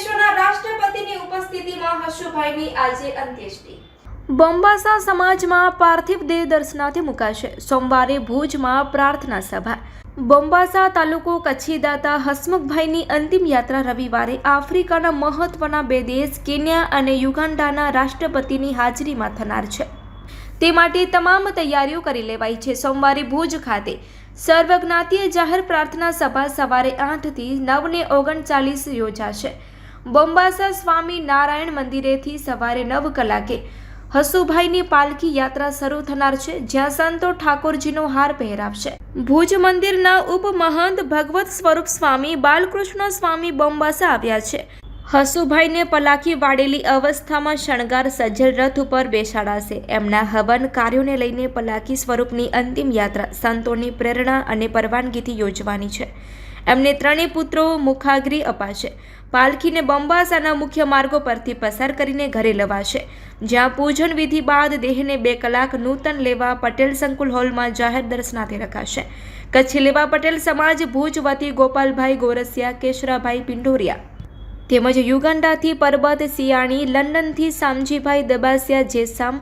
દેશોના રાષ્ટ્રપતિની ઉપસ્થિતિમાં હર્ષુભાઈની આજે અંત્યેષ્ટિ. બોમ્બાસા સમાજમાં પાર્થિવ દેહ દર્શનાથી મુકાશે. સોમવારે ભુજમાં પ્રાર્થના સભા. બોમ્બાસા તાલુકો કચ્છીદાતા હસમુખભાઈની અંતિમ યાત્રા રવિવારે આફ્રિકાના મહત્વના બે દેશ કેન્યા અને યુગાન્ડાના રાષ્ટ્રપતિની હાજરીમાં થનાર છે. તે માટે તમામ તૈયારીઓ કરી લેવાઈ છે. સોમવારે ભુજ ખાતે સર્વજ્ઞાતીય જાહેર પ્રાર્થના સભા સવારે આઠથી નવને ઓગણચાલીસ યોજાશે. બોમ્બાસા સ્વામી નારાયણ મંદિરેથી સવારે નવ કલાકે હસુભાઈની પાલખી યાત્રા શરૂ થનાર છે, જ્યાં સંતો ઠાકોરજીનો હાર પહેરાવશે. ભુજ મંદિરના ઉપમહંત ભગવત સ્વરૂપ સ્વામી બાલકૃષ્ણ સ્વામી બોમ્બાસા આવ્યા છે. હસુભાઈને પલાખી વાળેલી અવસ્થામાં શણગાર સજ્જલ રથ ઉપર બેસાડાશે. એમના હવન કાર્યોને લઈને પલાખી સ્વરૂપની અંતિમ યાત્રા સંતોની પ્રેરણા અને પરવાનગીથી યોજવાની છે. એમને ત્રણેય પુત્રો મુખાગ્રી અપાશે. પાલખીને બંબાસાના મુખ્ય માર્ગો પરથી પસાર કરીને ઘરે લવાશે. જ્યાં પૂજન વિધિ બાદ દેહને બે કલાક નૂતન લેવા પટેલ સંકુલ હોલમાં જાહેર દર્શનાર્થે રખાશે. કચ્છી લેવા પટેલ સમાજ ભુજ વતી ગોપાલભાઈ ગોરસિયા, કેશરાભાઈ પિંડોરિયા તેમજ યુગાન્ડાથી પરબત સિયાણી લંડનથી સામજીભાઈ દબાસિયા જેસામ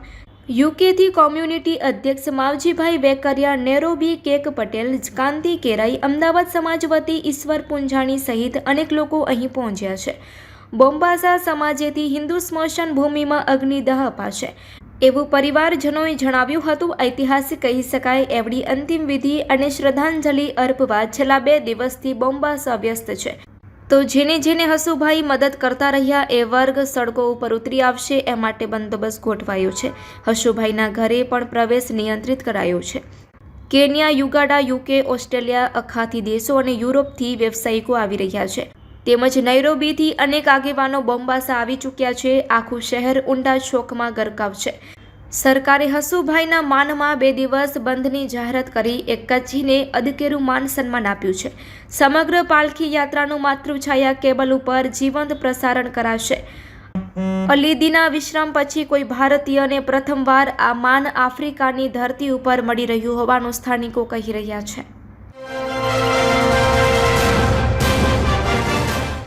યુકેથી કોમ્યુનિટી અધ્યક્ષ માવજીભાઈ વેકરિયા નેરોબી કેક પટેલ, કાંતિ કેરાઈ, અમદાવાદ સમાજ વતી ઈશ્વર પુંજાણી સહિત અનેક લોકો અહીં પહોંચ્યા છે. બોમ્બાસા સમાજેથી હિન્દુ સ્મશાન ભૂમિમાં અગ્નિદાહ અપાશે. એવું પરિવારજનોએ જણાવ્યું હતું, ઐતિહાસિક કહી શકાય એવડી અંતિમ વિધિ અને શ્રદ્ધાંજલિ અર્પવા છેલ્લા બે દિવસથી બોમ્બાસા વ્યસ્ત છે. તો જેને જેને હસુભાઈ મદદ કરતા રહ્યા એ વર્ગ સડકો ઉપર ઉતરી આવશે એ માટે બંદોબસ્ત ગોઠવાયો છે. હસુભાઈના ઘરે પણ પ્રવેશ નિયંત્રિત કરાયો છે. કેન્યા, યુગાડા, યુકે, ઓસ્ટ્રેલિયા, અખાતી દેશો અને યુરોપથી વ્યવસાયિકો આવી રહ્યા છે. તેમજ નૈરોબીથી અનેક આગેવાનો બોમ્બાસા આવી ચૂક્યા છે. આખું શહેર ઊંડા શોકમાં ગરકાવ છે. સરકારે હસુભાઈના માનમાં બે દિવસ બંધની જાહેરાત કરી, એક કચ્છીને અદકેરું માન સન્માન આપ્યું છે. સમગ્ર પાલખી યાત્રાનું માતૃછાયા કેબલ ઉપર જીવંત પ્રસારણ કરાશે. અલીદીના વિશ્રામ પછી કોઈ ભારતીયને પ્રથમવાર આ માન આફ્રિકાની ધરતી ઉપર મળી રહ્યું હોવાનું સ્થાનિકો કહી રહ્યા છે.